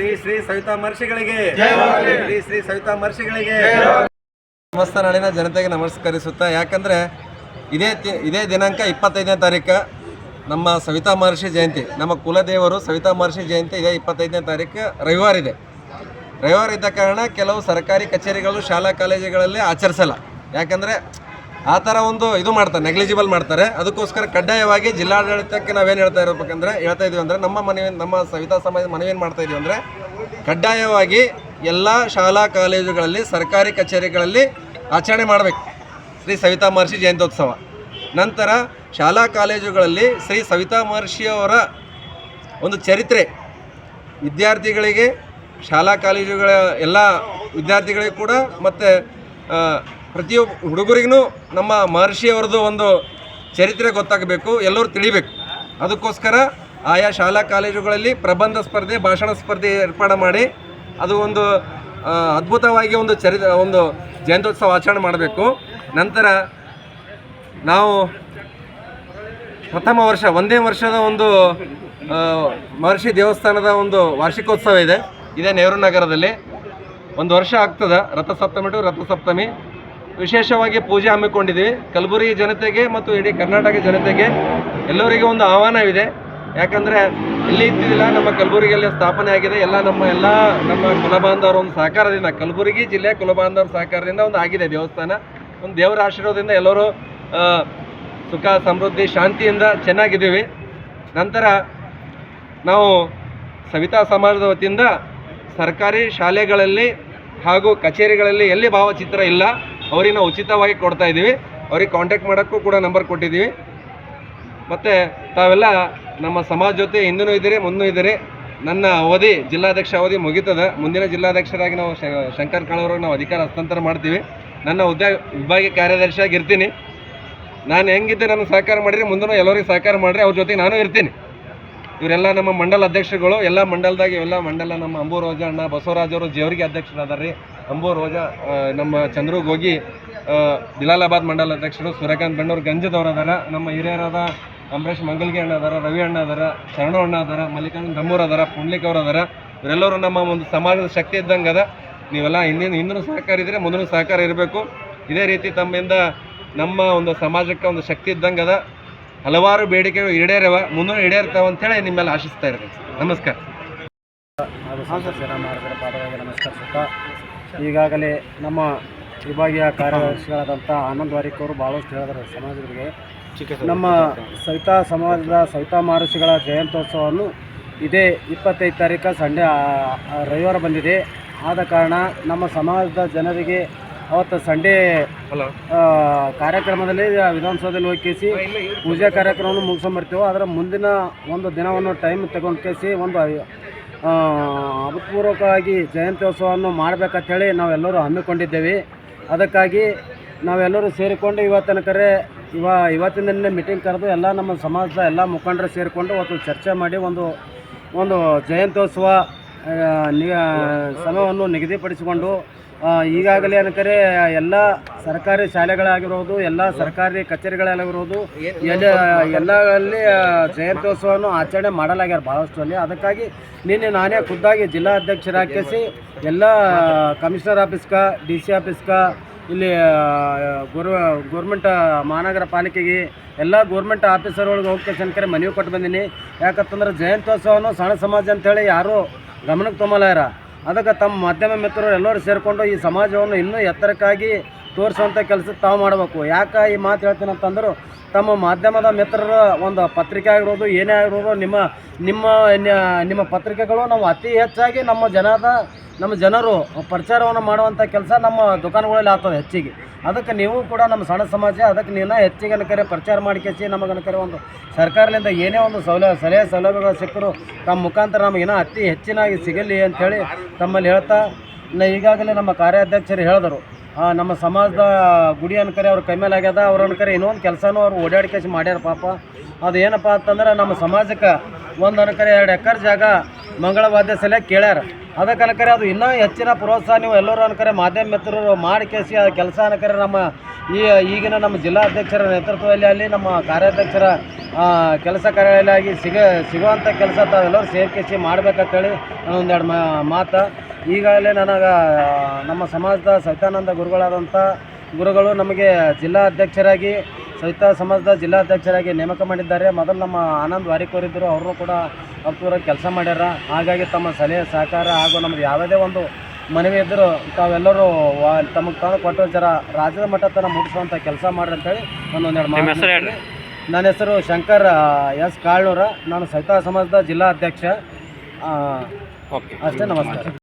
ಶ್ರೀ ಶ್ರೀ ಸವಿತಾ ಮಹರ್ಷಿಗಳಿಗೆ. ಶ್ರೀ ಶ್ರೀ ಸವಿತಾ ಮಹರ್ಷಿಗಳಿಗೆ. ಸಮಸ್ತ ನಾಡಿನ ಜನತೆಗೆ ನಮಸ್ಕರಿಸುತ್ತಾ ಯಾಕಂದರೆ ಇದೇ ತಿ- ಇದೇ ದಿನಾಂಕ ಇಪ್ಪತ್ತೈದನೇ ತಾರೀಕು ನಮ್ಮ ಸವಿತಾ ಮಹರ್ಷಿ ಜಯಂತಿ ನಮ್ಮ ಕುಲದೇವರು ಸವಿತಾ ಮಹರ್ಷಿ ಜಯಂತಿ ಇದೇ ಇಪ್ಪತ್ತೈದನೇ ತಾರೀಕು ರವಿವಾರ ಇದೆ. ರವಿವಾರ ಇದ್ದ ಕಾರಣ ಕೆಲವು ಸರ್ಕಾರಿ ಕಚೇರಿಗಳು ಶಾಲಾ ಕಾಲೇಜುಗಳಲ್ಲಿ ಆಚರಿಸಲ್ಲ. ಯಾಕಂದರೆ ಆ ಥರ ಒಂದು ಇದು ಮಾಡ್ತಾರೆ ನೆಗ್ಲಿಜಿಬಲ್ ಮಾಡ್ತಾರೆ. ಅದಕ್ಕೋಸ್ಕರ ಕಡ್ಡಾಯವಾಗಿ ಜಿಲ್ಲಾಡಳಿತಕ್ಕೆ ನಾವೇನು ಹೇಳ್ತಾ ಇರಬೇಕಂದ್ರೆ, ಹೇಳ್ತಾ ಇದೀವಿ ಅಂದರೆ ನಮ್ಮ ಮನವಿ, ನಮ್ಮ ಸವಿತಾ ಸಮಾಜ ಮನವಿ ಏನು ಮಾಡ್ತಾ ಇದೀವಿ ಅಂದರೆ ಕಡ್ಡಾಯವಾಗಿ ಎಲ್ಲ ಶಾಲಾ ಕಾಲೇಜುಗಳಲ್ಲಿ, ಸರ್ಕಾರಿ ಕಚೇರಿಗಳಲ್ಲಿ ಆಚರಣೆ ಮಾಡಬೇಕು. ಶ್ರೀ ಸವಿತಾ ಮಹರ್ಷಿ ಜಯಂತ್ಯೋತ್ಸವ. ನಂತರ ಶಾಲಾ ಕಾಲೇಜುಗಳಲ್ಲಿ ಶ್ರೀ ಸವಿತಾ ಮಹರ್ಷಿಯವರ ಒಂದು ಚರಿತ್ರೆ. ವಿದ್ಯಾರ್ಥಿಗಳಿಗೆ, ಶಾಲಾ ಕಾಲೇಜುಗಳ ಎಲ್ಲ ವಿದ್ಯಾರ್ಥಿಗಳಿಗೆ ಕೂಡ ಮತ್ತು ಪ್ರತಿಯೊಬ್ಬ ಹುಡುಗರಿಗೂ ನಮ್ಮ ಮಹರ್ಷಿಯವ್ರದ್ದು ಒಂದು ಚರಿತ್ರೆ ಗೊತ್ತಾಗಬೇಕು, ಎಲ್ಲರೂ ತಿಳಿಬೇಕು. ಅದಕ್ಕೋಸ್ಕರ ಆಯಾ ಶಾಲಾ ಕಾಲೇಜುಗಳಲ್ಲಿ ಪ್ರಬಂಧ ಸ್ಪರ್ಧೆ, ಭಾಷಣ ಸ್ಪರ್ಧೆ ಏರ್ಪಾಡು ಮಾಡಿ, ಅದು ಒಂದು ಅದ್ಭುತವಾಗಿ ಒಂದು ಚರಿ ಒಂದು ಜಯಂತ್ಯೋತ್ಸವ ಆಚರಣೆ ಮಾಡಬೇಕು. ನಂತರ ನಾವು ಪ್ರಥಮ ವರ್ಷ, ಒಂದೇ ವರ್ಷದ ಒಂದು ಮಹರ್ಷಿ ದೇವಸ್ಥಾನದ ಒಂದು ವಾರ್ಷಿಕೋತ್ಸವ ಇದೆ. ಇದೇ ನೆಹರು ನಗರದಲ್ಲಿ. ಒಂದು ವರ್ಷ ಆಗ್ತದೆ, ರಥಸಪ್ತಮಿ ಟು ರಥಸಪ್ತಮಿ. ವಿಶೇಷವಾಗಿ ಪೂಜೆ ಹಮ್ಮಿಕೊಂಡಿದ್ದೀವಿ ಕಲಬುರಗಿ ಜನತೆಗೆ ಮತ್ತು ಇಡೀ ಕರ್ನಾಟಕ ಜನತೆಗೆ ಎಲ್ಲರಿಗೂ ಒಂದು ಆಹ್ವಾನವಿದೆ. ಯಾಕಂದರೆ ಇಲ್ಲಿ ಇದ್ದಿದ್ದಿಲ್ಲ, ನಮ್ಮ ಕಲಬುರಗಿಯಲ್ಲಿ ಸ್ಥಾಪನೆ ಆಗಿದೆ. ಎಲ್ಲ ನಮ್ಮ ಎಲ್ಲ ನಮ್ಮ ಕುಲಬಾಂಧವರ ಒಂದು ಸಹಕಾರದಿಂದ, ಕಲಬುರಗಿ ಜಿಲ್ಲೆ ಕುಲಬಾಂಧವರ ಸಹಕಾರದಿಂದ ಒಂದು ಆಗಿದೆ ದೇವಸ್ಥಾನ. ಒಂದು ದೇವರ ಆಶೀರ್ವಾದದಿಂದ ಎಲ್ಲರೂ ಸುಖ, ಸಮೃದ್ಧಿ, ಶಾಂತಿಯಿಂದ ಚೆನ್ನಾಗಿದ್ದೀವಿ. ನಂತರ ನಾವು ಸವಿತಾ ಸಮಾಜದ ವತಿಯಿಂದ ಸರ್ಕಾರಿ ಶಾಲೆಗಳಲ್ಲಿ ಹಾಗೂ ಕಚೇರಿಗಳಲ್ಲಿ ಎಲ್ಲಿ ಭಾವಚಿತ್ರ ಇಲ್ಲ ಅವ್ರಿಗೆ ನಾವು ಉಚಿತವಾಗಿ ಕೊಡ್ತಾ ಇದ್ದೀವಿ. ಅವ್ರಿಗೆ ಕಾಂಟ್ಯಾಕ್ಟ್ ಮಾಡೋಕ್ಕೂ ಕೂಡ ನಂಬರ್ ಕೊಟ್ಟಿದ್ದೀವಿ. ಮತ್ತು ತಾವೆಲ್ಲ ನಮ್ಮ ಸಮಾಜ ಜೊತೆ ಹಿಂದೂ ಇದ್ದೀರಿ, ಮುಂದೂ ಇದ್ದೀರಿ. ನನ್ನ ಅವಧಿ, ಜಿಲ್ಲಾಧ್ಯಕ್ಷ ಅವಧಿ ಮುಗೀತದೆ. ಮುಂದಿನ ಜಿಲ್ಲಾಧ್ಯಕ್ಷರಾಗಿ ನಾವು ಶಂಕರ್ ಕಾಳವ್ರಿಗೆ ನಾವು ಅಧಿಕಾರ ಹಸ್ತಾಂತರ ಮಾಡ್ತೀವಿ. ನನ್ನ ಉದ್ಯೋಗ ವಿಭಾಗೀಯ ಕಾರ್ಯದರ್ಶಿಯಾಗಿ ಇರ್ತೀನಿ. ನಾನು ಹೆಂಗಿದ್ದೆ ನಾನು ಸಹಕಾರ ಮಾಡಿರಿ ಮುಂದೂ ಎಲ್ಲರಿಗೂ ಸಹಕಾರ ಮಾಡಿರಿ, ಅವ್ರ ಜೊತೆ ನಾನು ಇರ್ತೀನಿ. ಇವರೆಲ್ಲ ನಮ್ಮ ಮಂಡಲ ಅಧ್ಯಕ್ಷರುಗಳು, ಎಲ್ಲ ಮಂಡಲದಾಗ ಇವೆಲ್ಲ ಮಂಡಲ ನಮ್ಮ ಅಂಬೂರಾಜ ಅಣ್ಣ ಬಸವರಾಜ್ ಅವರು ಜೇವರಿಗೆ ಅಧ್ಯಕ್ಷರಾದಾರ ರೀ ಅಂಬು ರೋಜಾ ನಮ್ಮ ಚಂದ್ರು ಹೋಗಿ ದಿಲಾಲಾಬಾದ್ ಮಂಡಲ ಅಧ್ಯಕ್ಷರು ಸೂರ್ಯಕಾಂತ್ ಬೆಣ್ಣೂರು ಗಂಜದವ್ರು ಅದಾರ ನಮ್ಮ ಹಿರಿಯರಾದ ಅಂಬರೀಷ್ ಮಂಗಲ್ಗಿ ಅಣ್ಣ ಅದಾರ ರವಿ ಅಣ್ಣ ಅದಾರ ಶರಣ ಅಣ್ಣ ಅದಾರ ಮಲ್ಲಿಕಾರ್ಜುನ್ ದಮ್ಮೂರ್ ಅದಾರ ಪುಂಡ್ಲಿಕ್ ಅವ್ರು ಅದಾರ ಇವರೆಲ್ಲರೂ ನಮ್ಮ ಒಂದು ಸಮಾಜದ ಶಕ್ತಿ ಇದ್ದಂಗೆ ಅದ. ನೀವೆಲ್ಲ ಹಿಂದಿನ ಹಿಂದಿನ ಸಹಕಾರ ಇದ್ರೆ ಮುಂದಿನ ಸಹಕಾರ ಇರಬೇಕು. ಇದೇ ರೀತಿ ತಮ್ಮಿಂದ ನಮ್ಮ ಒಂದು ಸಮಾಜಕ್ಕೆ ಒಂದು ಶಕ್ತಿ ಇದ್ದಂಗೆ ಅದ. ಹಲವಾರು ಬೇಡಿಕೆಗಳು ಈಡೇರವ ಮುಂದೂ ಈಡೇರ್ತಾವ ಅಂತೇಳಿ ನಿಮ್ಮೆಲ್ಲ ಆಶಿಸ್ತಾ ಇರ್ತೀನಿ. ನಮಸ್ಕಾರ. ಹಾಗೂ ಈಗಾಗಲೇ ನಮ್ಮ ವಿಭಾಗೀಯ ಕಾರ್ಯದರ್ಶಿಗಳಾದಂಥ ಆನಂದ್ ವಾರಿಕ್ ಅವರು ಭಾಳಷ್ಟು ಹೇಳಿದರು ಸಮಾಜಗಳಿಗೆ ನಮ್ಮ ಸವಿತಾ ಸಮಾಜದ ಸವಿತಾ ಮಹರ್ಷಿಗಳ ಜಯಂತ್ಯೋತ್ಸವವನ್ನು ಇದೇ ಇಪ್ಪತ್ತೈದು ತಾರೀಕು ಸಂಡೇ ರವಿವಾರ ಬಂದಿದೆ. ಆದ ಕಾರಣ ನಮ್ಮ ಸಮಾಜದ ಜನರಿಗೆ ಅವತ್ತು ಸಂಡೇ ಕಾರ್ಯಕ್ರಮದಲ್ಲಿ ವಿಧಾನಸೌಧದಲ್ಲಿ ಹೋಗಿ ಕೇಸಿ ಪೂಜಾ ಕಾರ್ಯಕ್ರಮವನ್ನು ಮುಗಿಸ್ಕೊಂಬರ್ತೀವೋ ಅದರ ಮುಂದಿನ ಒಂದು ದಿನವನ್ನು ಟೈಮ್ ತಗೊಂಡು ಕೇಸಿ ಒಂದು ಅಭೂತಪೂರ್ವಕವಾಗಿ ಜಯಂತ್ಯೋತ್ಸವವನ್ನು ಮಾಡಬೇಕಂತೇಳಿ ನಾವೆಲ್ಲರೂ ಹಮ್ಮಿಕೊಂಡಿದ್ದೇವೆ. ಅದಕ್ಕಾಗಿ ನಾವೆಲ್ಲರೂ ಸೇರಿಕೊಂಡು ಇವತ್ತಿನ ಕರೆ, ಇವ, ಇವತ್ತಿನ ದಿನ ಮೀಟಿಂಗ್ ಕರೆದು ಎಲ್ಲ ನಮ್ಮ ಸಮಾಜದ ಎಲ್ಲ ಮುಖಂಡರು ಸೇರಿಕೊಂಡು ಒಂದು ಚರ್ಚೆ ಮಾಡಿ, ಒಂದು ಒಂದು ಜಯಂತ್ಯೋತ್ಸವ ಸಮಯವನ್ನು ನಿಗದಿಪಡಿಸಿಕೊಂಡು ಈಗಾಗಲೇ ಅನ್ಕರೆ ಎಲ್ಲ ಸರ್ಕಾರಿ ಶಾಲೆಗಳಾಗಿರೋದು, ಎಲ್ಲ ಸರ್ಕಾರಿ ಕಚೇರಿಗಳಾಗಿರೋದು, ಎಲ್ಲ ಎಲ್ಲ ಅಲ್ಲಿ ಜಯಂತ್ಯೋತ್ಸವವನ್ನು ಆಚರಣೆ ಮಾಡಲಾಗ್ಯಾರ ಭಾಳಷ್ಟು ಅಲ್ಲಿ ಅದಕ್ಕಾಗಿ ನಿನ್ನೆ ನಾನೇ ಖುದ್ದಾಗಿ ಜಿಲ್ಲಾ ಅಧ್ಯಕ್ಷರಾಕಿಸಿ ಎಲ್ಲ, ಕಮಿಷನರ್ ಆಫೀಸ್ಗೆ ಡಿ ಸಿ ಆಫೀಸ್ಗೆ ಇಲ್ಲಿ ಗೋರ್, ಗೋರ್ಮೆಂಟ್ ಮಹಾನಗರ ಪಾಲಿಕೆಗೆ ಎಲ್ಲ ಗೋರ್ಮೆಂಟ್ ಆಫೀಸರ್ಗಳಿಗೆ ಅನ್ಕರೆ ಮನವಿ ಕೊಟ್ಟು ಬಂದೀನಿ. ಯಾಕಂತಂದ್ರೆ ಜಯಂತ್ಯೋತ್ಸವನು ಸಣ್ಣ ಸಮಾಜ ಅಂತೇಳಿ ಯಾರೂ ಗಮನಕ್ಕೆ ತೊಗೊಲಾರ ಅದಕ್ಕೆ ತಮ್ಮ ಮಾಧ್ಯಮ ಮಿತ್ರರು ಎಲ್ಲರೂ ಸೇರಿಕೊಂಡು ಈ ಸಮಾಜವನ್ನು ಇನ್ನೂ ಎತ್ತರಕ್ಕಾಗಿ ತೋರಿಸುವಂಥ ಕೆಲಸ ತಾವು ಮಾಡಬೇಕು. ಯಾಕೆ ಈ ಮಾತು ಹೇಳ್ತೀನಿ ಅಂತಂದ್ರೆ, ತಮ್ಮ ಮಾಧ್ಯಮದ ಮಿತ್ರರ ಒಂದು ಪತ್ರಿಕೆ ಆಗಿರೋದು ಏನೇ ಆಗಿರೋದು ನಿಮ್ಮ ನಿಮ್ಮ ನಿಮ್ಮ ಪತ್ರಿಕೆಗಳು ನಾವು ಅತಿ ಹೆಚ್ಚಾಗಿ ನಮ್ಮ ಜನದ ನಮ್ಮ ಜನರು ಪ್ರಚಾರವನ್ನು ಮಾಡುವಂಥ ಕೆಲಸ ನಮ್ಮ ದುಕಾನುಗಳಲ್ಲಿ ಆಗ್ತದೆ ಹೆಚ್ಚಿಗೆ. ಅದಕ್ಕೆ ನೀವು ಕೂಡ ನಮ್ಮ ಸಣ್ಣ ಸಮಾಜ, ಅದಕ್ಕೆ ನೀನು ಹೆಚ್ಚಿಗೆ ಅನ್ಕರೆ, ಪ್ರಚಾರ ಮಾಡಿಕೆಸಿ ನಮಗೆ ಅನ್ಕರೆ ಒಂದು ಸರ್ಕಾರದಿಂದ ಏನೇ ಒಂದು ಸೌಲಭ್ಯ ಸಲಹೆ ಸೌಲಭ್ಯಗಳು ಸಿಕ್ಕರು, ತಮ್ಮ ಮುಖಾಂತರ ನಮಗೆ ಅತಿ ಹೆಚ್ಚಿನಾಗಿ ಸಿಗಲಿ ಅಂಥೇಳಿ ತಮ್ಮಲ್ಲಿ ಹೇಳ್ತಾ ನಾ ಈಗಾಗಲೇ ನಮ್ಮ ಕಾರ್ಯಾಧ್ಯಕ್ಷರು ಹೇಳಿದರು. ನಮ್ಮ ಸಮಾಜದ ಗುಡಿ ಅನ್ಕರೆ ಅವ್ರ ಕೈ ಮೇಲೆ ಆಗ್ಯದ, ಅವ್ರ ಅನ್ಕರೆ ಇನ್ನೊಂದು ಕೆಲಸನೂ ಅವ್ರು ಓಡಾಡಿಕೆಸಿ ಮಾಡ್ಯಾರ ಪಾಪ. ಅದು ಏನಪ್ಪ ಅಂತಂದ್ರೆ ನಮ್ಮ ಸಮಾಜಕ್ಕೆ ಒಂದು ಅನ್ಕರೆ ಎರಡು ಎಕರೆ ಜಾಗ ಮಂಗಳ ವಾದ್ಯ ಸಲ ಕೇಳ್ಯಾರ. ಅದಕ್ಕೆ ಅನ್ಕರೆ ಅದು ಇನ್ನೂ ಹೆಚ್ಚಿನ ಪ್ರೋತ್ಸಾಹ ನೀವು ಎಲ್ಲರೂ ಅನ್ಕರೆ ಮಾಧ್ಯಮ ಮಿತ್ರರು ಮಾಡಿ ಕೇಸಿ ಕೆಲಸ ಅನ್ಕರೆ ನಮ್ಮ ಈ ಈಗಿನ ನಮ್ಮ ಜಿಲ್ಲಾ ಅಧ್ಯಕ್ಷರ ನೇತೃತ್ವದಲ್ಲಿ ಅಲ್ಲಿ ನಮ್ಮ ಕಾರ್ಯಾಧ್ಯಕ್ಷರ ಕೆಲಸ ಕಾರ್ಯದಲ್ಲಿ ಆಗಿ ಸಿಗ ಸಿಗುವಂಥ ಕೆಲಸ ತಾವೆಲ್ಲರೂ ಸೇರ್ಕೇಸಿ ಮಾಡ್ಬೇಕಂತೇಳಿ ಒಂದೆರಡು ಮಾತು. ಈಗಾಗಲೇ ನನಗೆ, ನಮ್ಮ ಸಮಾಜದ ಸವಿತಾನಂದ ಗುರುಗಳಾದಂಥ ಗುರುಗಳು ನಮಗೆ ಜಿಲ್ಲಾ ಅಧ್ಯಕ್ಷರಾಗಿ ಸಹಿತ ಸಮಾಜದ ಜಿಲ್ಲಾಧ್ಯಕ್ಷರಾಗಿ ನೇಮಕ ಮಾಡಿದ್ದಾರೆ. ಮೊದಲು ನಮ್ಮ ಆನಂದ್ ವಾರಿಕೋರಿದ್ದರು ಅವರು ಕೂಡ ಅಪ್ತೂರಾಗಿ ಕೆಲಸ ಮಾಡ್ಯಾರ. ಹಾಗಾಗಿ ತಮ್ಮ ಸಲಹೆ ಸಹಕಾರ ಹಾಗೂ ನಮ್ಗೆ ಯಾವುದೇ ಒಂದು ಮನವಿ ಇದ್ದರೂ ತಾವೆಲ್ಲರೂ ತಮಗೆ ತಾನು ಕೊಟ್ಟು ಜರ ರಾಜ್ಯದ ಮಟ್ಟ ತನ ಮುಗಿಸುವಂಥ ಕೆಲಸ ಮಾಡ್ರಿ ಅಂತೇಳಿ ನಾನು ಒಂದೆರಡು ಮಾತು ನನ್ನ ಹೆಸರು ಶಂಕರ್ ಎಸ್. ಕಾಳ್ನೂರ. ನಾನು ಸಹಿತ ಸಮಾಜದ ಜಿಲ್ಲಾ ಅಧ್ಯಕ್ಷ. ಅಷ್ಟೇ ನಮಸ್ಕಾರ.